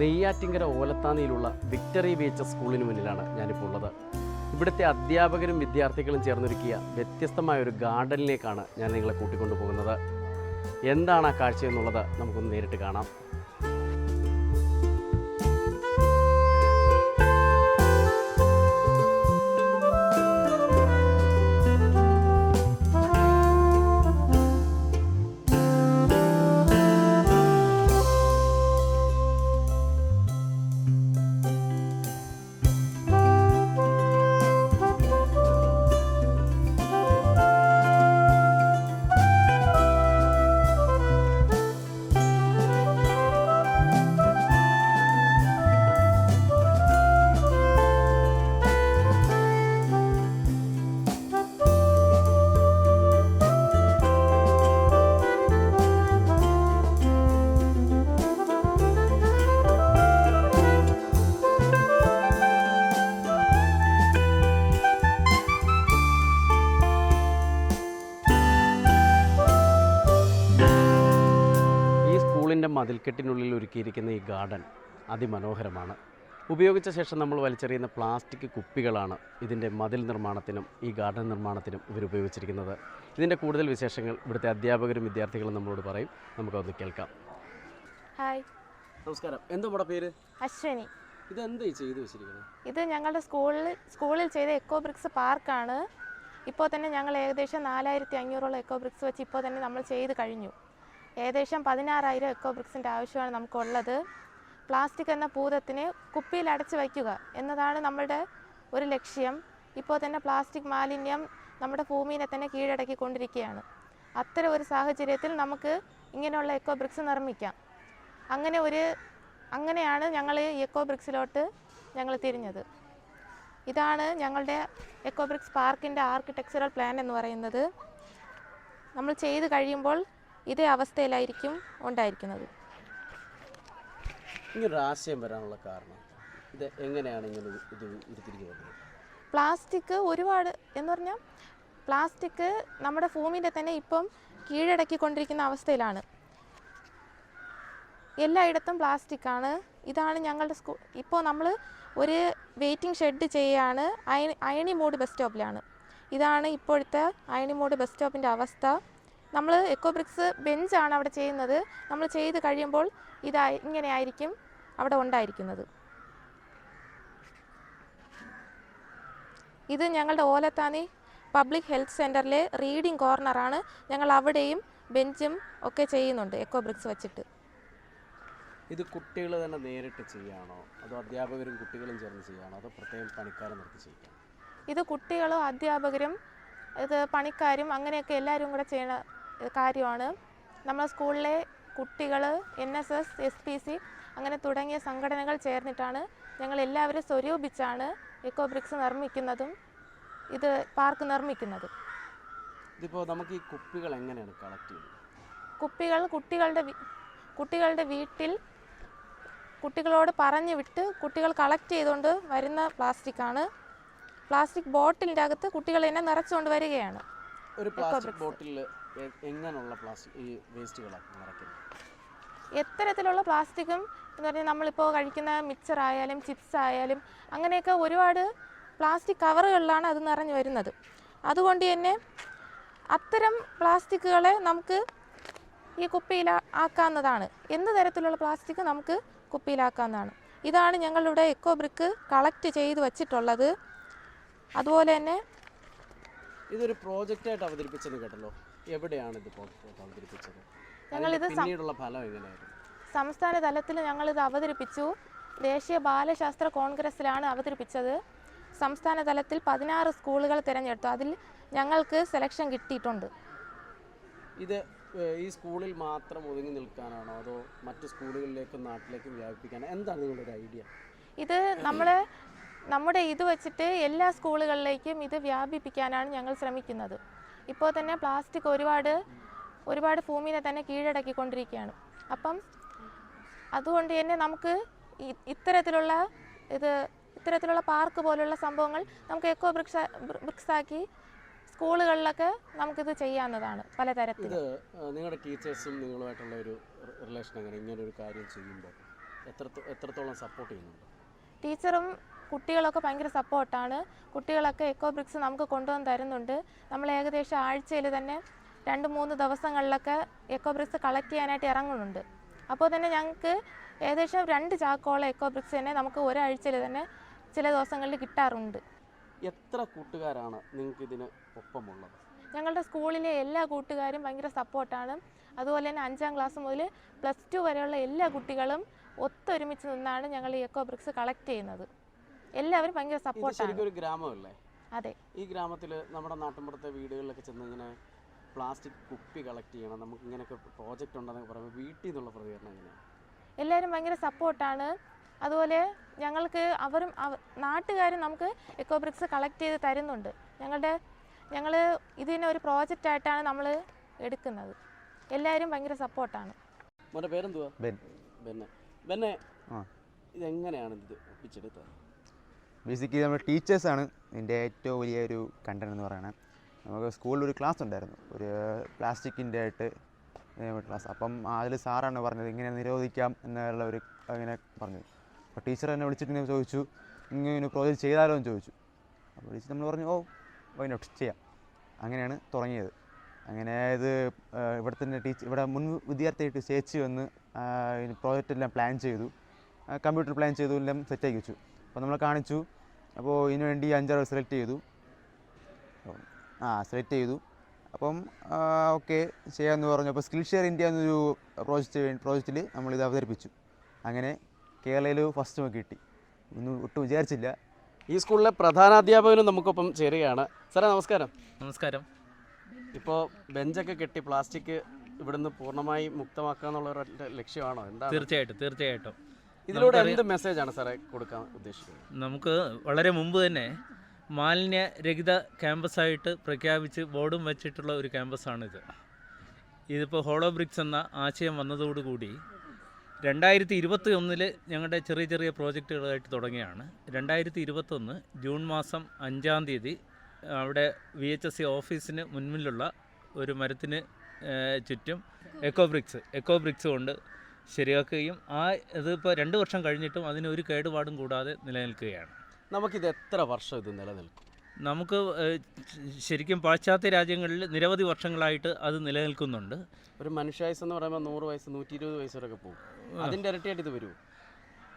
Neyyattinkara ഓലത്താനിയിലുള്ള victory V സ്കൂളിന് മുന്നിലാണ് ഞാനിപ്പോൾ ഉള്ളത്. ഇവിടുത്തെ അധ്യാപകരും വിദ്യാർത്ഥികളും ചേർന്നൊരുക്കിയ വ്യത്യസ്തമായ ഒരു ഗാർഡനിലേക്കാണ് ഞാൻ നിങ്ങളെ കൂട്ടിക്കൊണ്ടു പോകുന്നത് എന്താണ് ആ കാഴ്ച എന്നുള്ളത് നമുക്കൊന്ന് നേരിട്ട് കാണാം. സ്കൂളിന്റെ ഒരുക്കിയിരിക്കുന്ന ഈ ഗാർഡൻ അതിമനോഹരമാണ്. ഉപയോഗിച്ച ശേഷം നമ്മൾ വലിച്ചെറിയുന്ന പ്ലാസ്റ്റിക് കുപ്പികളാണ് ഇതിന്റെ മതിൽ നിർമ്മാണത്തിനും ഈ ഗാർഡൻ നിർമ്മാണത്തിനും ഇവർ ഉപയോഗിച്ചിരിക്കുന്നത്. ഇതിന്റെ കൂടുതൽ വിശേഷങ്ങൾ ഇവിടുത്തെ അധ്യാപകരും വിദ്യാർത്ഥികളും നമ്മളോട് പറയും. നമുക്കതൊന്ന് കേൾക്കാം. ഹായ്. നമസ്കാരം. എന്താ നമ്മുടെ പേര്? അശ്വനി. ഇതെന്താ ചെയ്തു വെച്ചിരിക്കുന്നത്? ഇത് ഞങ്ങളുടെ സ്കൂളിൽ സ്കൂളിൽ ചെയ്ത എക്കോ ബ്രിക്സ് പാർക്കാണ്. ഇപ്പോൾ തന്നെ ഞങ്ങൾ ഏകദേശം നാലായിരത്തി അഞ്ഞൂറോളം എക്കോ ബ്രിക്സ് വെച്ച് ഇപ്പോൾ തന്നെ നമ്മൾ ചെയ്ത് കഴിഞ്ഞു. ഏകദേശം പതിനാറായിരം എക്കോ ബ്രിക്സിന്റെ ആവശ്യമാണ് നമുക്കുള്ളത്. പ്ലാസ്റ്റിക് എന്ന ഭൂതത്തിനെ കുപ്പിയിൽ അടച്ചു വയ്ക്കുക എന്നതാണ് നമ്മളുടെ ഒരു ലക്ഷ്യം. ഇപ്പോൾ തന്നെ പ്ലാസ്റ്റിക് മാലിന്യം നമ്മുടെ ഭൂമിയെ തന്നെ കീഴടക്കിക്കൊണ്ടിരിക്കുകയാണ്. അത്തരം ഒരു സാഹചര്യത്തിൽ നമുക്ക് ഇങ്ങനെയുള്ള എക്കോ ബ്രിക്സ് നിർമ്മിക്കാം. അങ്ങനെ ഒരു അങ്ങനെയാണ് ഞങ്ങൾ ഈ എക്കോ ബ്രിക്സിലോട്ട് ഞങ്ങൾ തിരിഞ്ഞത്. ഇതാണ് ഞങ്ങളുടെ എക്കോ ബ്രിക്സ് പാർക്കിന്റെ ആർക്കിടെക്ചറൽ പ്ലാൻ എന്ന് പറയുന്നത്. നമ്മൾ ചെയ്ത് കഴിയുമ്പോൾ ഇതേ അവസ്ഥയിലായിരിക്കും ഉണ്ടായിരിക്കുന്നത്. ഇങ്ങനൊരു ആശയം വരാനുള്ള കാരണം. ഇത് എങ്ങനെയാണ് ഇങ്ങനെ ഇത് പ്ലാസ്റ്റിക് ഒരുപാട് എന്ന് പറഞ്ഞാൽ പ്ലാസ്റ്റിക് നമ്മുടെ ഭൂമിന്റെ തന്നെ ഇപ്പം കീഴടക്കിക്കൊണ്ടിരിക്കുന്ന അവസ്ഥയിലാണ്. എല്ലായിടത്തും പ്ലാസ്റ്റിക് ആണ് ഇതാണ് ഞങ്ങളുടെ സ്കൂൾ ഇപ്പോൾ നമ്മൾ ഒരു വെയിറ്റിംഗ് ഷെഡ് ചെയ്യുകയാണ് അയണി അയണിമൂട് ബസ് സ്റ്റോപ്പിലാണ്. ഇതാണ് ഇപ്പോഴത്തെ അയണിമൂട് ബസ് സ്റ്റോപ്പിന്റെ അവസ്ഥ. നമ്മൾ എക്കോ ബ്രിക്സ് ബെഞ്ചാണ് അവിടെ ചെയ്യുന്നത്. നമ്മൾ ചെയ്ത് കഴിയുമ്പോൾ ഇതാ ഇങ്ങനെ ആയിരിക്കും അവിടെ ഉണ്ടായിരിക്കുന്നത്. ഇത് ഞങ്ങളുടെ ഓലത്താനി പബ്ലിക് ഹെൽത്ത് സെന്ററിലെ റീഡിംഗ് കോർണറാണ് ഞങ്ങൾ അവിടെയും ബെഞ്ചും ഒക്കെ ചെയ്യുന്നുണ്ട് എക്കോ ബ്രിക്സ് വെച്ചിട്ട്. ഇത് കുട്ടികൾ തന്നെ നേരിട്ട് ചെയ്യാണോ? അതോ അധ്യാപകരും കുട്ടികളും ചേർന്ന് ചെയ്യാണോ? അതോ പ്രത്യേകം പണിക്കാരെ നിർത്തി ചെയ്യാം ഇത് കുട്ടികളും അധ്യാപകരും ഇത് പണിക്കാരും അങ്ങനെയൊക്കെ എല്ലാവരും കൂടെ ഏഹ് കാര്യമാണ്. നമ്മളെ സ്കൂളിലെ കുട്ടികൾ N S S S P C അങ്ങനെ തുടങ്ങിയ സംഘടനകൾ ചേർന്നിട്ടാണ് ഞങ്ങൾ എല്ലാവരും സ്വരൂപിച്ചാണ് എക്കോ ബ്രിക്സ് നിർമ്മിക്കുന്നതും ഇത് പാർക്ക് നിർമ്മിക്കുന്നതും. ഇതിപ്പോൾ നമുക്ക് ഈ കുപ്പികൾ എങ്ങനെയാണ് കളക്ട് ചെയ്യുന്നത്? കുപ്പികൾ കുട്ടികളുടെ കുട്ടികളുടെ വീട്ടിൽ കുട്ടികളോട് പറഞ്ഞു വിട്ട് കുട്ടികൾ കളക്ട് ചെയ്തുകൊണ്ട് വരുന്ന പ്ലാസ്റ്റിക് ആണ് പ്ലാസ്റ്റിക് ബോട്ടിലിന്റെ അകത്ത് കുട്ടികൾ എന്നെ നിറച്ചുകൊണ്ട് വരികയാണ്. ഒരു പ്ലാസ്റ്റിക് ബോട്ടിലിൽ എങ്ങനെയുള്ള പ്ലാസ്റ്റിക് ഈ വേസ്റ്റുകളാണ് നിറയ്ക്കുന്നത്? എത്തരത്തിലുള്ള പ്ലാസ്റ്റിക്കും എന്ന് പറഞ്ഞാൽ നമ്മളിപ്പോൾ കഴിക്കുന്ന മിക്സർ ആയാലും ചിപ്സ് ആയാലും അങ്ങനെയൊക്കെ ഒരുപാട് പ്ലാസ്റ്റിക് കവറുകളിലാണ് അത് നിറഞ്ഞു വരുന്നത്. അതുകൊണ്ട് തന്നെ അത്തരം പ്ലാസ്റ്റിക്കുകളെ നമുക്ക് ഈ കുപ്പിയിൽ ആക്കാവുന്നതാണ്. എന്ത് തരത്തിലുള്ള പ്ലാസ്റ്റിക് നമുക്ക് കുപ്പിയിലാക്കാവുന്നതാണ് ഇതാണ് ഞങ്ങളുടെ എക്കോ ബ്രിക്ക് കളക്ട് ചെയ്ത് വച്ചിട്ടുള്ളത്. അതുപോലെ തന്നെ ഇതൊരു പ്രോജക്റ്റായിട്ട് അവതരിപ്പിച്ചത് കേട്ടല്ലോ. എവിടെയാണ് ഇത് അവതരിപ്പിച്ചത്? ഞങ്ങളിത് ഇത് പിന്നീടുള്ള ഫലം എങ്ങനെയായിരുന്നു? സംസ്ഥാന തലത്തിൽ ഇത് അവതരിപ്പിച്ചു. ദേശീയ ബാലശാസ്ത്ര കോൺഗ്രസ്സിലാണ് അവതരിപ്പിച്ചത്. സംസ്ഥാന തലത്തിൽ പതിനാറ് സ്കൂളുകൾ തിരഞ്ഞെടുത്തു. അതിൽ ഞങ്ങൾക്ക് സെലക്ഷൻ കിട്ടിയിട്ടുണ്ട്. ഇത് ഈ സ്കൂളിൽ മാത്രം ഒതുങ്ങി നിൽക്കാനാണോ? അതോ മറ്റു സ്കൂളുകളിലേക്കും നാട്ടിലേക്കും വ്യാപിപ്പിക്കാനോ എന്താണ് നിങ്ങളുടെ ഒരു ഐഡിയ? ഇത് നമ്മളെ നമ്മുടെ ഇത് വെച്ചിട്ട് എല്ലാ സ്കൂളുകളിലേക്കും ഇത് വ്യാപിപ്പിക്കാനാണ് ഞങ്ങൾ ശ്രമിക്കുന്നത്. ഇപ്പോൾ തന്നെ പ്ലാസ്റ്റിക് ഒരുപാട് ഒരുപാട് ഭൂമിയെ തന്നെ കീഴടക്കിക്കൊണ്ടിരിക്കുകയാണ്. അപ്പം അതുകൊണ്ട് തന്നെ നമുക്ക് ഇത്തരത്തിലുള്ള ഇത് ഇത്തരത്തിലുള്ള പാർക്ക് പോലുള്ള സംഭവങ്ങൾ നമുക്ക് എക്കോ വൃക്ഷ ബ്രിക്സാക്കി സ്കൂളുകളിലൊക്കെ നമുക്കിത് ചെയ്യാവുന്നതാണ് പലതരത്തിൽ നിങ്ങളുടെ ടീച്ചേഴ്സും നിങ്ങളുമായിട്ടുള്ള ഒരു റിലേഷൻ എങ്ങനെ? ഇങ്ങനെ ഒരു കാര്യം ചെയ്യുമ്പോൾ എത്രത്തോളം സപ്പോർട്ട് ചെയ്യുന്നുണ്ട്? ടീച്ചറും കുട്ടികളൊക്കെ ഭയങ്കര സപ്പോർട്ടാണ്. കുട്ടികളൊക്കെ എക്കോ ബ്രിക്സ് നമുക്ക് കൊണ്ടുവന്ന് തരുന്നുണ്ട്. നമ്മൾ ഏകദേശം ആഴ്ചയിൽ തന്നെ രണ്ട് മൂന്ന് ദിവസങ്ങളിലൊക്കെ എക്കോ ബ്രിക്സ് കളക്ട് ചെയ്യാനായിട്ട് ഇറങ്ങുന്നുണ്ട്. അപ്പോൾ തന്നെ ഞങ്ങൾക്ക് ഏകദേശം രണ്ട് ചാക്കോളം എക്കോ ബ്രിക്സ് തന്നെ നമുക്ക് ഒരാഴ്ചയിൽ തന്നെ ചില ദിവസങ്ങളിൽ കിട്ടാറുണ്ട്. എത്ര കൂട്ടുകാരാണ് നിങ്ങൾക്ക് ഇതിന് ഒപ്പമുള്ളത്? ഞങ്ങളുടെ സ്കൂളിലെ എല്ലാ കൂട്ടുകാരും ഭയങ്കര സപ്പോർട്ടാണ്. അതുപോലെ തന്നെ അഞ്ചാം ക്ലാസ് മുതൽ പ്ലസ് ടു വരെയുള്ള എല്ലാ കുട്ടികളും ഒത്തൊരുമിച്ച് നിന്നാണ് ഞങ്ങൾ ഈ എക്കോ ബ്രിക്സ് കളക്ട് ചെയ്യുന്നത്. എല്ലാവരും ഭയങ്കര സപ്പോർട്ടാണ് ഒരു ഗ്രാമമല്ലേ? അതെ. ഈ ഗ്രാമത്തിൽ നമ്മുടെ നാട്ടിൻപുറത്തെ വീടുകളിലൊക്കെ ചെന്ന് ഇങ്ങനെ പ്ലാസ്റ്റിക് കുപ്പി കളക്ട് ചെയ്യണം നമുക്ക് ഇങ്ങനെയൊക്കെ പ്രോജക്റ്റ് ഉണ്ടെന്നൊക്കെ പറയുമ്പോൾ വീട്ടിൽ നിന്നുള്ള പ്രതികരണം എങ്ങനെയാണ് എല്ലാവരും ഭയങ്കര സപ്പോർട്ടാണ് അതുപോലെ ഞങ്ങൾക്ക് അവരും അവ- നാട്ടുകാരും നമുക്ക് എക്കോ ബ്രിക്സ് കളക്ട് ചെയ്ത് തരുന്നുണ്ട്. ഞങ്ങളുടെ ഞങ്ങൾ ഇതിനെ ഒരു പ്രോജക്റ്റ് ആയിട്ടാണ് നമ്മൾ എടുക്കുന്നത്. എല്ലാവരും ഭയങ്കര സപ്പോർട്ടാണ് മോന്റെ പേരെന്തുവാ? ബെൻ. ബെന്നെ. ബെന്നെ ആ. ഇതെങ്ങനെയാണ് ഇത് ഒപ്പിച്ചെടുത്തത്? ബേസിക്കലി നമ്മുടെ ടീച്ചേഴ്സാണ് ഇതിന്റെ ഏറ്റവും വലിയ ഒരു കണ്ടന്റ് എന്ന് പറയുന്നത് നമുക്ക് സ്കൂളിൽ ഒരു ക്ലാസ് ഉണ്ടായിരുന്നു. ഒരു പ്ലാസ്റ്റിക്കിന്റെ ആയിട്ട് ക്ലാസ് അപ്പം അതിൽ സാറാണ് പറഞ്ഞത് ഇങ്ങനെ നിരോധിക്കാം എന്നുള്ള ഒരു അങ്ങനെ പറഞ്ഞു. അപ്പോൾ ടീച്ചർ എന്നെ വിളിച്ചിട്ട് ഇങ്ങനെ ചോദിച്ചു. ഇങ്ങനെ പ്രോജക്റ്റ് ചെയ്താലോ എന്ന് ചോദിച്ചു. അപ്പോൾ ടീച്ചർ നമ്മൾ പറഞ്ഞു ഓ വൈനോട്ട് ചെയ്യാം. അങ്ങനെയാണ് തുടങ്ങിയത്. അങ്ങനെ ഇത് ഇവിടെ തന്നെ ടീച്ചർ ഇവിടെ മുൻ വിദ്യാർത്ഥിയായിട്ട് ചേച്ചി വന്ന് പ്രോജക്റ്റ് എല്ലാം പ്ലാൻ ചെയ്തു. കമ്പ്യൂട്ടർ പ്ലാൻ ചെയ്തു എല്ലാം സെറ്റാക്കി വെച്ചു. അപ്പോൾ നമ്മൾ കാണിച്ചു. അപ്പോൾ ഇതിനു വേണ്ടി അഞ്ചാറ് സെലക്ട് ചെയ്തു. ആ സെലക്ട് ചെയ്തു. അപ്പം ഓക്കെ ചെയ്യാമെന്ന് പറഞ്ഞു. അപ്പോൾ സ്കിൽ ഷെയർ ഇന്ത്യ എന്നൊരു പ്രോജക്റ്റ് പ്രോജക്റ്റിൽ നമ്മളിത് അവതരിപ്പിച്ചു. അങ്ങനെ കേരളയിൽ ഫസ്റ്റ് നമുക്ക് കിട്ടി. ഒന്നും ഒട്ടും വിചാരിച്ചില്ല. ഈ സ്കൂളിലെ പ്രധാനാധ്യാപകനും നമുക്കൊപ്പം ചേരുകയാണ്. സാറേ നമസ്കാരം. നമസ്കാരം. ഇപ്പോൾ ബെഞ്ചൊക്കെ കെട്ടി പ്ലാസ്റ്റിക് ഇവിടുന്ന് പൂർണമായി മുക്തമാക്കുക എന്നുള്ള ഒരു ലക്ഷ്യമാണോ? എന്താ? തീർച്ചയായിട്ടും തീർച്ചയായിട്ടും. ഇതിലൂടെ എന്ത് മെസ്സേജാണ് സാറേ കൊടുക്കാൻ ഉദ്ദേശിക്കുന്നത്? നമുക്ക് വളരെ മുമ്പ് തന്നെ മാലിന്യരഹിത ക്യാമ്പസായിട്ട് പ്രഖ്യാപിച്ച് ബോർഡും വെച്ചിട്ടുള്ള ഒരു ക്യാമ്പസാണിത് ഇതിപ്പോൾ ഹോളോ ബ്രിക്സ് എന്ന ആശയം വന്നതോടുകൂടി രണ്ടായിരത്തി ഇരുപത്തി ഒന്നിൽ ഞങ്ങളുടെ ചെറിയ ചെറിയ പ്രോജക്റ്റുകളായിട്ട് തുടങ്ങിയാണ്. രണ്ടായിരത്തി ഇരുപത്തൊന്ന് ജൂൺ മാസം അഞ്ചാം തീയതി അവിടെ വി എച്ച് എസ് സി ഓഫീസിന് മുൻപിലുള്ള ഒരു മരത്തിന് ചുറ്റും എക്കോ ബ്രിക്സ് എക്കോ ബ്രിക്സ് കൊണ്ട് ശരിയാക്കുകയും ആ ഇതിപ്പോൾ രണ്ട് വർഷം കഴിഞ്ഞിട്ടും അതിന് ഒരു കേടുപാടും കൂടാതെ നിലനിൽക്കുകയാണ്. നമുക്കിത് എത്ര വർഷം ഇത് നിലനിൽക്കും? നമുക്ക് ശരിക്കും പാശ്ചാത്യ രാജ്യങ്ങളിൽ നിരവധി വർഷങ്ങളായിട്ട് അത് നിലനിൽക്കുന്നുണ്ട്. ഒരു മനുഷ്യായുസ് എന്ന് പറയുമ്പോൾ നൂറ് വയസ്സ് നൂറ്റി ഇരുപത് വയസ്സ് വരെയൊക്കെ പോകും. അതിന്റെ ഇരട്ടിയായിട്ട് ഇത് വരുമോ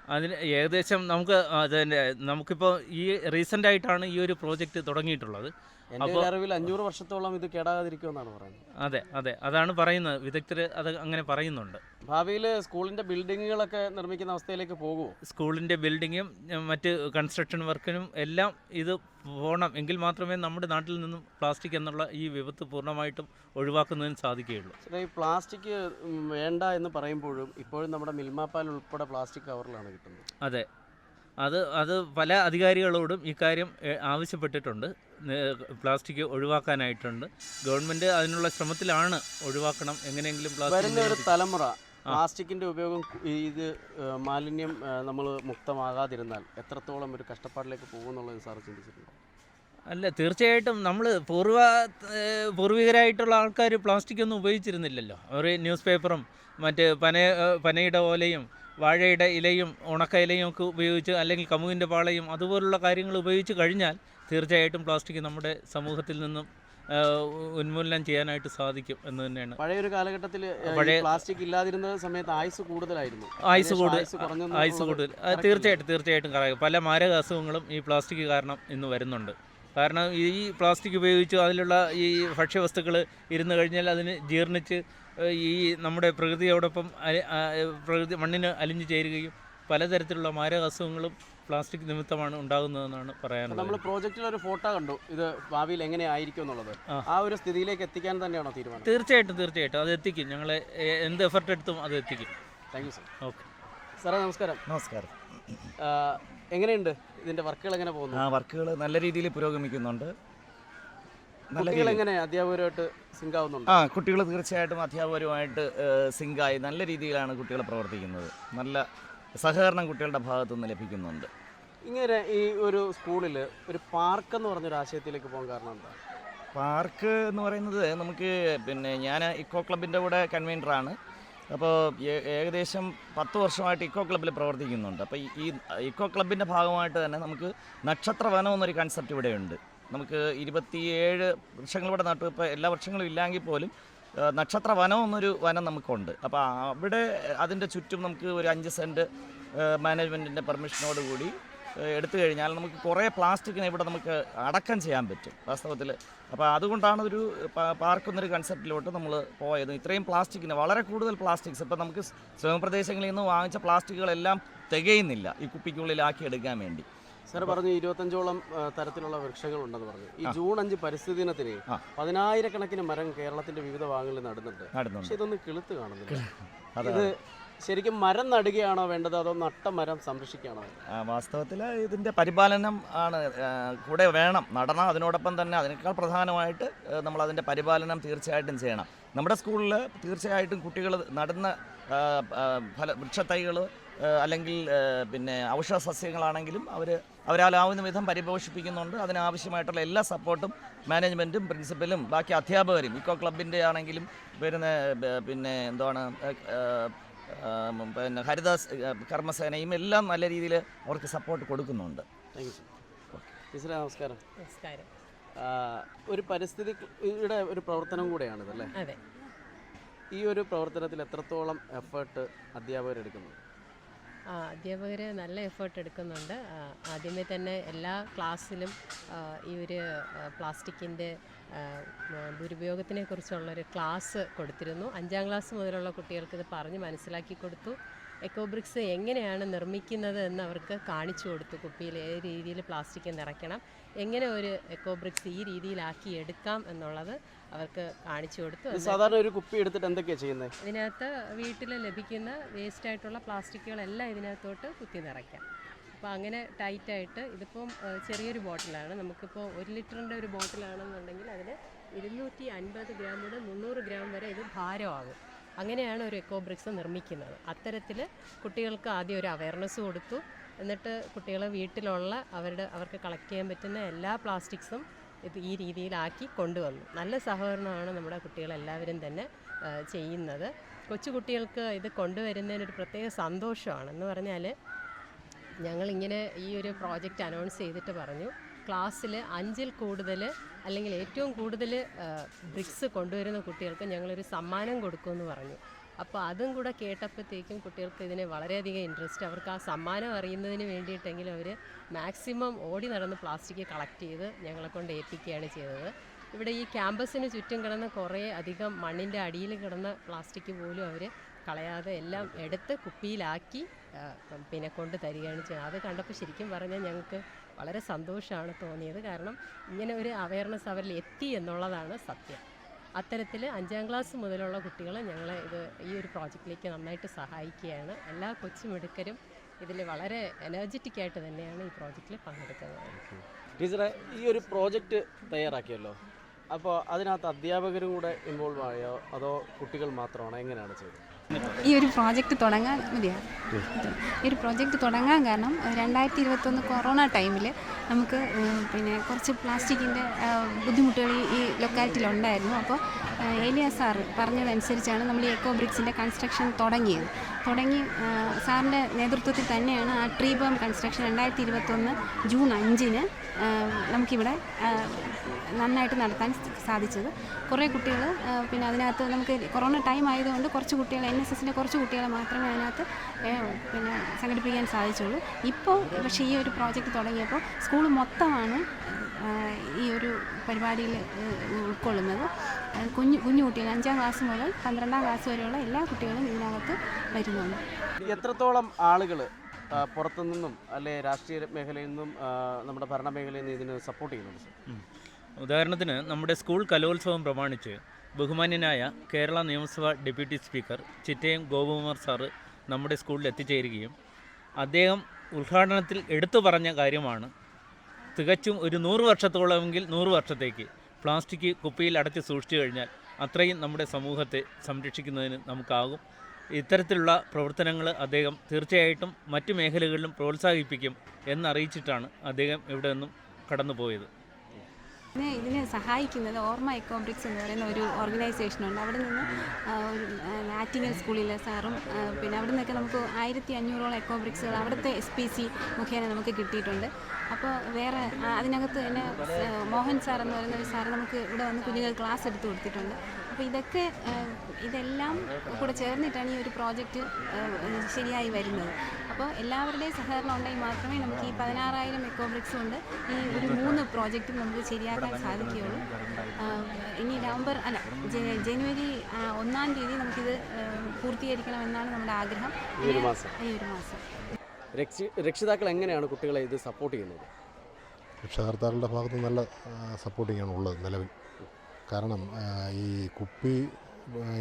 അതിന് ഏകദേശം നമുക്ക് അതിന്റെ നമുക്കിപ്പോൾ ഈ റീസെന്റ് ആയിട്ടാണ് ഈ ഒരു പ്രോജക്റ്റ് തുടങ്ങിയിട്ടുള്ളത്. അപ്പോൾ- അറിവിൽ അഞ്ഞൂറ് വർഷത്തോളം ഇത് കേടാതിരിക്കുമെന്നാണ് പറയുന്നത്. അതെ അതെ അതാണ് പറയുന്നത്. വിദഗ്ധർ അത് അങ്ങനെ പറയുന്നുണ്ട്. ഭാവിയിൽ സ്കൂളിന്റെ ബിൽഡിങ്ങുകളൊക്കെ നിർമ്മിക്കുന്ന അവസ്ഥയിലേക്ക് പോകുമോ സ്കൂളിന്റെ ബിൽഡിങ്ങും മറ്റ് കൺസ്ട്രക്ഷൻ വർക്കിനും എല്ലാം ഇത് പോകണം എങ്കിൽ മാത്രമേ നമ്മുടെ നാട്ടിൽ നിന്നും പ്ലാസ്റ്റിക് എന്നുള്ള ഈ വിപത്ത് പൂർണമായിട്ടും ഒഴിവാക്കുന്നതിന് സാധിക്കുകയുള്ളൂ. ഈ പ്ലാസ്റ്റിക് വേണ്ട എന്ന് പറയുമ്പോഴും ഇപ്പോഴും നമ്മുടെ മിൽമാപ്പാൽ ഉൾപ്പെടെ പ്ലാസ്റ്റിക് കവറിലാണ് കിട്ടുന്നത്. അതെ. അത് അത് പല അധികാരികളോടും ഇക്കാര്യം ആവശ്യപ്പെട്ടിട്ടുണ്ട്. പ്ലാസ്റ്റിക് ഒഴിവാക്കാനായിട്ടുണ്ട്. ഗവൺമെന്റ് അതിനുള്ള ശ്രമത്തിലാണ് ഒഴിവാക്കണം എങ്ങനെയെങ്കിലും പ്ലാസ്റ്റിക് തലമുറ പ്ലാസ്റ്റിക്കിന്റെ ഉപയോഗം ഇത് മാലിന്യം നമ്മൾ മുക്തമാകാതിരുന്നാൽ എത്രത്തോളം ഒരു കഷ്ടപ്പാടിലേക്ക് പോകുമെന്നുള്ളത് സാർ ചിന്തിച്ചിട്ടുണ്ട്? അല്ല തീർച്ചയായിട്ടും നമ്മൾ പൂർവ പൂർവികരായിട്ടുള്ള ആൾക്കാർ പ്ലാസ്റ്റിക് ഒന്നും ഉപയോഗിച്ചിരുന്നില്ലല്ലോ. അവർ ന്യൂസ് പേപ്പറും മറ്റ് പന പനയുടെ ഓലയും വാഴയുടെ ഇലയും ഉണക്ക ഇലയും ഒക്കെ ഉപയോഗിച്ച് അല്ലെങ്കിൽ കമുകിന്റെ പാളയും അതുപോലുള്ള കാര്യങ്ങൾ ഉപയോഗിച്ച് കഴിഞ്ഞാൽ തീർച്ചയായിട്ടും പ്ലാസ്റ്റിക് നമ്മുടെ സമൂഹത്തിൽ നിന്നും ഉന്മൂലനം ചെയ്യാനായിട്ട് സാധിക്കും എന്ന് തന്നെയാണ്. പഴയൊരു കാലഘട്ടത്തിൽ പഴയ- പ്ലാസ്റ്റിക് ഇല്ലാതിരുന്ന സമയത്ത് ആയുസ് കൂടുതലായിരുന്നു. ആയുസ് കൂടുതൽ ആയുസ് കൂടുതൽ തീർച്ചയായിട്ടും തീർച്ചയായിട്ടും correct. പല മാരക അസുഖങ്ങളും ഈ പ്ലാസ്റ്റിക് കാരണം ഇന്ന് വരുന്നുണ്ട്. കാരണം ഈ പ്ലാസ്റ്റിക് ഉപയോഗിച്ച് അതിലുള്ള ഈ ഭക്ഷ്യവസ്തുക്കൾ ഇരുന്ന് കഴിഞ്ഞാൽ അതിന് ജീർണിച്ച് ഈ നമ്മുടെ പ്രകൃതിയോടൊപ്പം പ്രകൃതി മണ്ണിന് അലിഞ്ഞു ചേരുകയും പലതരത്തിലുള്ള മാരക അസുഖങ്ങളും പ്ലാസ്റ്റിക് നിമിത്തമാണ് ഉണ്ടാകുന്നതെന്നാണ് പറയാനുള്ളത്. നമ്മൾ പ്രോജക്റ്റിൽ ഒരു ഫോട്ടോ കണ്ടു. ഇത് ഭാവിയിൽ എങ്ങനെ ആയിരിക്കും എന്നുള്ളത്. ആ. ഒരു സ്ഥിതിയിലേക്ക് എത്തിക്കാൻ തന്നെയാണോ തീരുമാനം? തീർച്ചയായിട്ടും തീർച്ചയായിട്ടും. അത് എത്തിക്കും. ഞങ്ങൾ എന്ത് എഫർട്ട് എടുത്തും അത് എത്തിക്കും. താങ്ക് യു സർ ഓക്കെ സാറേ നമസ്കാരം. നമസ്കാരം. ആ, എങ്ങനെയുണ്ട്? ഇതിന്റെ വർക്കുകൾ എങ്ങനെ പോകുന്നു? ആ വർക്കുകൾ നല്ല രീതിയിൽ പുരോഗമിക്കുന്നുണ്ട്. നല്ല കുട്ടികൾ രീതിയിൽ. എങ്ങനെ അധ്യാപകരുമായിട്ട് സിങ്ക് ആവുന്നുണ്ട്? ആ കുട്ടികൾ തീർച്ചയായിട്ടും അധ്യാപകരുമായിട്ട് സിങ്കായി നല്ല രീതിയിലാണ് കുട്ടികൾ പ്രവർത്തിക്കുന്നത്. നല്ല സഹകരണം കുട്ടികളുടെ ഭാഗത്തു നിന്ന് ലഭിക്കുന്നുണ്ട്. ഇങ്ങനെ ഈ ഒരു സ്കൂളിൽ ഒരു പാർക്ക് എന്ന് പറഞ്ഞൊരു ആശയത്തിലേക്ക് പോകാൻ കാരണം എന്താ? പാർക്ക് എന്ന് പറയുന്നത് നമുക്ക് പിന്നെ ഞാൻ ഇക്കോ ക്ലബിന്റെ കൂടെ കൺവീനറാണ് അപ്പോൾ ഏകദേശം പത്ത് വർഷമായിട്ട് ഇക്കോ ക്ലബ്ബിൽ പ്രവർത്തിക്കുന്നുണ്ട്. അപ്പോൾ ഈ- ഇക്കോ ക്ലബിന്റെ ഭാഗമായിട്ട് തന്നെ നമുക്ക് നക്ഷത്ര വനം എന്നൊരു കൺസെപ്റ്റ് ഇവിടെയുണ്ട്. നമുക്ക് ഇരുപത്തിയേഴ് വൃക്ഷങ്ങൾ ഇവിടെ നട്ടു. ഇപ്പോൾ എല്ലാ വൃക്ഷങ്ങളും ഇല്ലെങ്കിൽ പോലും നക്ഷത്ര വനം എന്നൊരു വനം നമുക്കുണ്ട്. അപ്പോൾ അവിടെ അതിന്റെ ചുറ്റും നമുക്ക് ഒരു അഞ്ച് സെന്റ് മാനേജ്മെന്റിന്റെ പെർമിഷനോട് കൂടി എടുത്തു കഴിഞ്ഞാൽ നമുക്ക് കുറേ പ്ലാസ്റ്റിക്കിനെ ഇവിടെ നമുക്ക് അടക്കം ചെയ്യാൻ പറ്റും വാസ്തവത്തിൽ. അപ്പോൾ അതുകൊണ്ടാണ് ഒരു പാർക്ക് എന്നൊരു കൺസെപ്റ്റിലോട്ട് നമ്മൾ പോയത്. ഇത്രയും പ്ലാസ്റ്റിക്കിന് വളരെ കൂടുതൽ പ്ലാസ്റ്റിക്സ്. ഇപ്പോൾ നമുക്ക് സ്വയം പ്രദേശങ്ങളിൽ നിന്ന് വാങ്ങിച്ച പ്ലാസ്റ്റിക്കുകളെല്ലാം തികയുന്നില്ല ഈ കുപ്പിക്കുള്ളിലാക്കി എടുക്കാൻ വേണ്ടി. സാർ പറഞ്ഞു ഇരുപത്തഞ്ചോളം തരത്തിലുള്ള തരത്തിലുള്ള വൃക്ഷങ്ങളുണ്ടെന്ന് പറഞ്ഞു. ഈ ജൂൺ അഞ്ച് പരിസ്ഥിതി ദിനത്തിന്. പതിനായിരക്കണക്കിന് മരം കേരളത്തിന്റെ വിവിധ ഭാഗങ്ങളിൽ നടുന്നുണ്ട്. പക്ഷെ ഇതൊന്നും കിളുത്ത് കാണുന്നില്ല. ഇത് ശരിക്കും മരം നടുകയാണോ വേണ്ടത് അതോ നട്ട മരം സംരക്ഷിക്കുകയാണോ? വാസ്തവത്തിൽ ഇതിന്റെ പരിപാലനം ആണ് കൂടെ വേണം. നടണം. അതിനോടൊപ്പം തന്നെ അതിനേക്കാൾ പ്രധാനമായിട്ട് നമ്മൾ അതിന്റെ പരിപാലനം തീർച്ചയായിട്ടും ചെയ്യണം. നമ്മുടെ സ്കൂളിൽ തീർച്ചയായിട്ടും കുട്ടികൾ നടുന്ന ഫല വൃക്ഷത്തൈകൾ അല്ലെങ്കിൽ പിന്നെ ഔഷധ സസ്യങ്ങളാണെങ്കിലും അവർ അവരാലാവുന്ന വിധം പരിപോഷിപ്പിക്കുന്നുണ്ട്. അതിനാവശ്യമായിട്ടുള്ള എല്ലാ സപ്പോർട്ടും മാനേജ്മെന്റും പ്രിൻസിപ്പലും ബാക്കി അധ്യാപകരും ഇക്കോ ക്ലബിന്റെ ആണെങ്കിലും വരുന്ന പിന്നെ എന്താണ് പിന്നെ ഹരിത കർമ്മസേനയും എല്ലാം നല്ല രീതിയിൽ അവർക്ക് സപ്പോർട്ട് കൊടുക്കുന്നുണ്ട്. നമസ്കാരം. നമസ്കാരം. ഒരു പരിസ്ഥിതിയുടെ ഒരു പ്രവർത്തനം കൂടെയാണിതല്ലേ? അതെ. ഈ ഒരു പ്രവർത്തനത്തിൽ എത്രത്തോളം എഫേർട്ട് അധ്യാപകർ എടുക്കുന്നു ആ, അധ്യാപകർ നല്ല എഫേർട്ട് എടുക്കുന്നുണ്ട്. ആ, ആദ്യമേ തന്നെ എല്ലാ ക്ലാസ്സിലും ഈ ഒരു പ്ലാസ്റ്റിക്കിന്റെ ദുരുപയോഗത്തിനെ കുറിച്ചുള്ളൊരു ക്ലാസ് കൊടുത്തിരുന്നു. അഞ്ചാം ക്ലാസ് മുതലുള്ള കുട്ടികൾക്ക് ഇത് പറഞ്ഞ് മനസ്സിലാക്കി കൊടുത്തു. എക്കോബ്രിക്സ് എങ്ങനെയാണ് നിർമ്മിക്കുന്നത് എന്ന് അവർക്ക് കാണിച്ചു കൊടുത്തു. കുപ്പിയിൽ ഏത് രീതിയിൽ പ്ലാസ്റ്റിക് നിറയ്ക്കണം എങ്ങനെ ഒരു എക്കോ ബ്രിക്സ് ഈ രീതിയിലാക്കി എടുക്കാം എന്നുള്ളത് അവർക്ക് കാണിച്ചു കൊടുത്തു. സാധാരണ ഒരു കുപ്പി എടുത്തിട്ട് എന്തൊക്കെയാണ് ചെയ്യുന്നത് ഇതിനകത്ത് വീട്ടിൽ ലഭിക്കുന്ന വേസ്റ്റ് ആയിട്ടുള്ള പ്ലാസ്റ്റിക്കുകളെല്ലാം ഇതിനകത്തോട്ട് കുത്തി നിറയ്ക്കാം. അപ്പോൾ അങ്ങനെ ടൈറ്റായിട്ട് ഇതിപ്പം ചെറിയൊരു ബോട്ടിലാണ്. നമുക്കിപ്പോൾ ഒരു ലിറ്ററിന്റെ ഒരു ബോട്ടിലാണെന്നുണ്ടെങ്കിൽ അതിന് ഇരുന്നൂറ്റി അൻപത് ഗ്രാം മുതൽ മുന്നൂറ് ഗ്രാം വരെ ഇത് ഭാരമാകും. അങ്ങനെയാണ് ഒരു എക്കോ ബ്രിക്സ് നിർമ്മിക്കുന്നത്. അത്തരത്തിൽ കുട്ടികൾക്ക് ആദ്യം ഒരു അവയർനെസ് കൊടുത്തു. എന്നിട്ട് കുട്ടികൾ വീട്ടിലുള്ള അവരുടെ അവർക്ക് കളക്ട് ചെയ്യാൻ പറ്റുന്ന എല്ലാ പ്ലാസ്റ്റിക്സും ഇത് ഈ രീതിയിലാക്കി കൊണ്ടുവന്നു. നല്ല സഹകരണമാണ് നമ്മുടെ കുട്ടികളെല്ലാവരും തന്നെ ചെയ്യുന്നത്. കൊച്ചു കുട്ടികൾക്ക് ഇത് കൊണ്ടുവരുന്നതിനൊരു പ്രത്യേക സന്തോഷമാണ്. എന്ന് പറഞ്ഞാൽ ഞങ്ങളിങ്ങനെ ഈ ഒരു പ്രോജക്റ്റ് അനൗൺസ് ചെയ്തിട്ട് പറഞ്ഞു. ക്ലാസ്സിൽ അഞ്ചിൽ കൂടുതൽ അല്ലെങ്കിൽ ഏറ്റവും കൂടുതൽ ബ്രിക്സ് കൊണ്ടുവരുന്ന കുട്ടികൾക്ക് ഞങ്ങളൊരു സമ്മാനം കൊടുക്കുമെന്ന് പറഞ്ഞു. അപ്പോൾ അതും കൂടെ കേട്ടപ്പോഴത്തേക്കും കുട്ടികൾക്ക് ഇതിന് വളരെയധികം ഇൻട്രസ്റ്റ് അവർക്ക് ആ സമ്മാനം അറിയുന്നതിന് വേണ്ടിയിട്ടെങ്കിലും അവർ മാക്സിമം ഓടി നടന്ന് പ്ലാസ്റ്റിക് കളക്ട് ചെയ്ത് ഞങ്ങളെ കൊണ്ട് ഏൽപ്പിക്കുകയാണ് ചെയ്തത്. ഇവിടെ ഈ ക്യാമ്പസിന് ചുറ്റും കിടന്ന കുറേ അധികം മണ്ണിന്റെ അടിയിൽ കിടന്ന പ്ലാസ്റ്റിക് പോലും അവർ കളയാതെ എല്ലാം എടുത്ത് കുപ്പിയിലാക്കി പിന്നെ കൊണ്ട് തരികയാണ് ചെയ്യുന്നത് അത് കണ്ടപ്പോൾ ശരിക്കും പറഞ്ഞാൽ ഞങ്ങൾക്ക് വളരെ സന്തോഷമാണ് തോന്നിയത്. കാരണം ഇങ്ങനെ ഒരു അവയർനെസ് അവരിൽ എത്തി എന്നുള്ളതാണ് സത്യം. അത്തരത്തിൽ അഞ്ചാം ക്ലാസ് മുതലുള്ള കുട്ടികൾ ഞങ്ങളെ ഇത് ഈ ഒരു പ്രോജക്റ്റിലേക്ക് നന്നായിട്ട് സഹായിക്കുകയാണ്. എല്ലാ കൊച്ചുമിടുക്കരും ഇതിൽ വളരെ എനർജറ്റിക് ആയിട്ട് തന്നെയാണ് ഈ പ്രോജക്റ്റിൽ പങ്കെടുക്കുന്നത്. ടീച്ചറെ ഈ ഒരു പ്രോജക്റ്റ് തയ്യാറാക്കിയല്ലോ? അപ്പോൾ അതിനകത്ത് അധ്യാപകരും കൂടെ ഇൻവോൾവ് ആയോ? അതോ കുട്ടികൾ മാത്രമാണോ? എങ്ങനെയാണ് ചെയ്തത്? ഈ ഒരു പ്രോജക്റ്റ് തുടങ്ങാൻ മതിയാ? ഈ ഒരു പ്രോജക്റ്റ് തുടങ്ങാൻ കാരണം രണ്ടായിരത്തി ഇരുപത്തൊന്ന് കൊറോണ ടൈമിൽ നമുക്ക് പിന്നെ കുറച്ച് പ്ലാസ്റ്റിക്കിന്റെ ബുദ്ധിമുട്ടുകൾ ഈ- ഉണ്ടായിരുന്നു. അപ്പോൾ ഏലിയ സാർ പറഞ്ഞതനുസരിച്ചാണ് നമ്മൾ ഈ എക്കോ ബ്രിക്സിന്റെ കൺസ്ട്രക്ഷൻ തുടങ്ങിയത്. തുടങ്ങി സാറിന്റെ നേതൃത്വത്തിൽ തന്നെയാണ് ആ ട്രീ ബോം കൺസ്ട്രക്ഷൻ രണ്ടായിരത്തി ഇരുപത്തൊന്ന് ജൂൺ അഞ്ചിന് നമുക്കിവിടെ നന്നായിട്ട് നടത്താൻ സാധിച്ചത്. കുറേ കുട്ടികൾ പിന്നെ അതിനകത്ത് നമുക്ക് കൊറോണ ടൈം ആയതുകൊണ്ട് കുറച്ച് കുട്ടികൾ എൻ എസ് എസിന്റെ കുറച്ച് കുട്ടികളെ മാത്രമേ അതിനകത്ത് പിന്നെ സംഘടിപ്പിക്കാൻ സാധിച്ചുള്ളൂ. ഇപ്പോൾ പക്ഷേ ഈ ഒരു പ്രോജക്റ്റ് തുടങ്ങിയപ്പോൾ സ്കൂൾ മൊത്തമാണ് ഈ ഒരു പരിപാടിയിൽ ഉൾക്കൊള്ളുന്നത്. കുഞ്ഞു കുഞ്ഞു കുട്ടികൾ അഞ്ചാം ക്ലാസ് മുതൽ പന്ത്രണ്ടാം ക്ലാസ് വരെയുള്ള എല്ലാ കുട്ടികളും ഇതിനകത്ത് വരുന്നുണ്ട്. എത്രത്തോളം ആളുകൾ പുറത്തുനിന്നും അല്ലെ രാഷ്ട്രീയ മേഖലയിൽ നിന്നും നമ്മുടെ ഭരണ മേഖലയിൽ നിന്ന് ഇതിന് സപ്പോർട്ട് ചെയ്യുന്നുണ്ട് ഉദാഹരണത്തിന് നമ്മുടെ സ്കൂൾ കലോത്സവം പ്രമാണിച്ച് ബഹുമാന്യനായ കേരള നിയമസഭ deputy speaker Chittayam Gopakumar sir നമ്മുടെ സ്കൂളിൽ എത്തിച്ചേരുകയും അദ്ദേഹം ഉദ്ഘാടനത്തിൽ എടുത്തു പറഞ്ഞ കാര്യമാണ് തികച്ചും ഒരു നൂറ് വർഷത്തോളമെങ്കിൽ നൂറ് വർഷത്തേക്ക് പ്ലാസ്റ്റിക് കുപ്പിയിൽ അടച്ച് സൂക്ഷിച്ചു കഴിഞ്ഞാൽ അത്രയും നമ്മുടെ സമൂഹത്തെ സംരക്ഷിക്കുന്നതിന് നമുക്കാകും. ഇത്തരത്തിലുള്ള പ്രവർത്തനങ്ങൾ അദ്ദേഹം തീർച്ചയായിട്ടും മറ്റു മേഖലകളിലും പ്രോത്സാഹിപ്പിക്കും എന്നറിയിച്ചിട്ടാണ് അദ്ദേഹം ഇവിടെ നിന്നും കടന്നു പോയത് ഇതിനെ സഹായിക്കുന്നത് ഓർമ്മ എക്കോബ്രിക്സ് എന്ന് പറയുന്ന ഒരു ഓർഗനൈസേഷനുണ്ട്. അവിടെ നിന്ന് ഒരു ആറ്റിങ്ങൽ സ്കൂളിലെ സാറും പിന്നെ അവിടെ നിന്നൊക്കെ നമുക്ക് ആയിരത്തി അഞ്ഞൂറോളം എക്കോബ്രിക്സുകൾ അവിടുത്തെ എസ് പി സി മുഖേന നമുക്ക് കിട്ടിയിട്ടുണ്ട്. അപ്പോൾ വേറെ അതിനകത്ത് തന്നെ മോഹൻ സാർ എന്ന് പറയുന്ന ഒരു സാറ് നമുക്ക് ഇവിടെ വന്ന് കുഞ്ഞുങ്ങൾ ക്ലാസ് എടുത്തു കൊടുത്തിട്ടുണ്ട്. അപ്പോൾ ഇതൊക്കെ ഇതെല്ലാം കൂടെ ചേർന്നിട്ടാണ് ഈ ഒരു പ്രോജക്റ്റ് ശരിയായി വരുന്നത്. അപ്പോൾ എല്ലാവരുടെയും സഹകരണം ഉണ്ടെങ്കിൽ മാത്രമേ നമുക്ക് ഈ പതിനാറായിരം എക്കോബ്രിക്സ് കൊണ്ട് ഈ ഒരു മൂന്ന് പ്രോജക്റ്റും നമുക്ക് ശരിയാക്കാൻ സാധിക്കുകയുള്ളൂ. ഇനി നവംബർ അല്ല ജനുവരി ഒന്നാം തീയതി നമുക്കിത് പൂർത്തീകരിക്കണമെന്നാണ് നമ്മുടെ ആഗ്രഹം. ഈ ഒരു മാസം. ഈ ഒരു മാസം. രക്ഷി രക്ഷിതാക്കൾ എങ്ങനെയാണ് കുട്ടികളെ ഇത് സപ്പോർട്ട് ചെയ്യുന്നത്? രക്ഷാകർത്താക്കളുടെ ഭാഗത്ത് നല്ല സപ്പോർട്ടിംഗ് ആണ് ഉള്ളത് നിലവിൽ. കാരണം ഈ കുപ്പി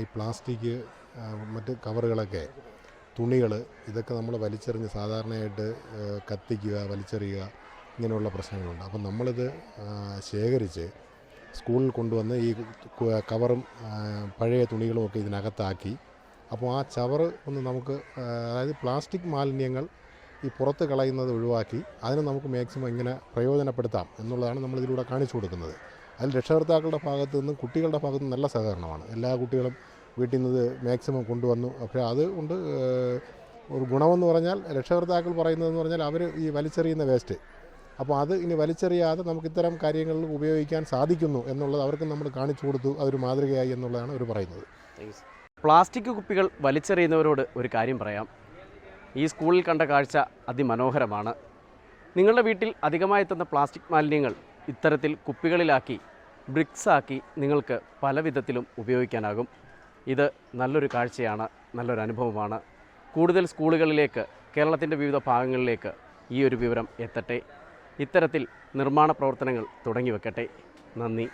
ഈ പ്ലാസ്റ്റിക് മറ്റ് കവറുകളൊക്കെ തുണികൾ ഇതൊക്കെ നമ്മൾ വലിച്ചെറിഞ്ഞ് സാധാരണയായിട്ട് കത്തിക്കുക വലിച്ചെറിയുക ഇങ്ങനെയുള്ള പ്രശ്നങ്ങളുണ്ട്. അപ്പം നമ്മളിത് ശേഖരിച്ച് സ്കൂളിൽ കൊണ്ടുവന്ന് ഈ കവറും പഴയ തുണികളും ഒക്കെ ഇതിനകത്താക്കി. അപ്പോൾ ആ ചവറ് ഒന്ന് നമുക്ക് അതായത് പ്ലാസ്റ്റിക് മാലിന്യങ്ങൾ ഈ പുറത്ത് കളയുന്നത് ഒഴിവാക്കി അതിനെ നമുക്ക് മാക്സിമം ഇങ്ങനെ പ്രയോജനപ്പെടുത്താം എന്നുള്ളതാണ് നമ്മളിതിലൂടെ കാണിച്ചു കൊടുക്കുന്നത്. അതിൽ രക്ഷകർത്താക്കളുടെ ഭാഗത്തു നിന്നും കുട്ടികളുടെ ഭാഗത്തു നിന്നും നല്ല സഹകരണമാണ്. എല്ലാ കുട്ടികളും വീട്ടിൽ നിന്ന് മാക്സിമം കൊണ്ടുവന്നു. പക്ഷേ അതുകൊണ്ട് കൊണ്ട് ഒരു ഗുണമെന്ന് പറഞ്ഞാൽ രക്ഷകർത്താക്കൾ പറയുന്നതെന്ന് പറഞ്ഞാൽ അവർ ഈ വലിച്ചെറിയുന്ന വേസ്റ്റ്. അപ്പോൾ അത് ഇനി വലിച്ചെറിയാതെ നമുക്ക് ഇത്തരം കാര്യങ്ങളിൽ ഉപയോഗിക്കാൻ സാധിക്കുന്നു എന്നുള്ളത് അവർക്ക് നമ്മൾ കാണിച്ചു കൊടുത്തു. അതൊരു മാതൃകയായി എന്നുള്ളതാണ് അവർ പറയുന്നത്. പ്ലാസ്റ്റിക് കുപ്പികൾ വലിച്ചെറിയുന്നവരോട് ഒരു കാര്യം പറയാം. ഈ സ്കൂളിൽ കണ്ട കാഴ്ച അതിമനോഹരമാണ്. നിങ്ങളുടെ വീട്ടിൽ അധികമായി തന്ന പ്ലാസ്റ്റിക് മാലിന്യങ്ങൾ ഇത്തരത്തിൽ കുപ്പികളിലാക്കി ബ്രിക്സാക്കി നിങ്ങൾക്ക് പല വിധത്തിലും ഉപയോഗിക്കാനാകും. ഇത് നല്ലൊരു കാഴ്ചയാണ് നല്ലൊരു അനുഭവമാണ്. കൂടുതൽ സ്കൂളുകളിലേക്ക് കേരളത്തിന്റെ വിവിധ ഭാഗങ്ങളിലേക്ക് ഈ ഒരു വിവരം എത്തട്ടെ. ഇത്തരത്തിൽ നിർമ്മാണ പ്രവർത്തനങ്ങൾ തുടങ്ങി വെക്കട്ടെ. നന്ദി.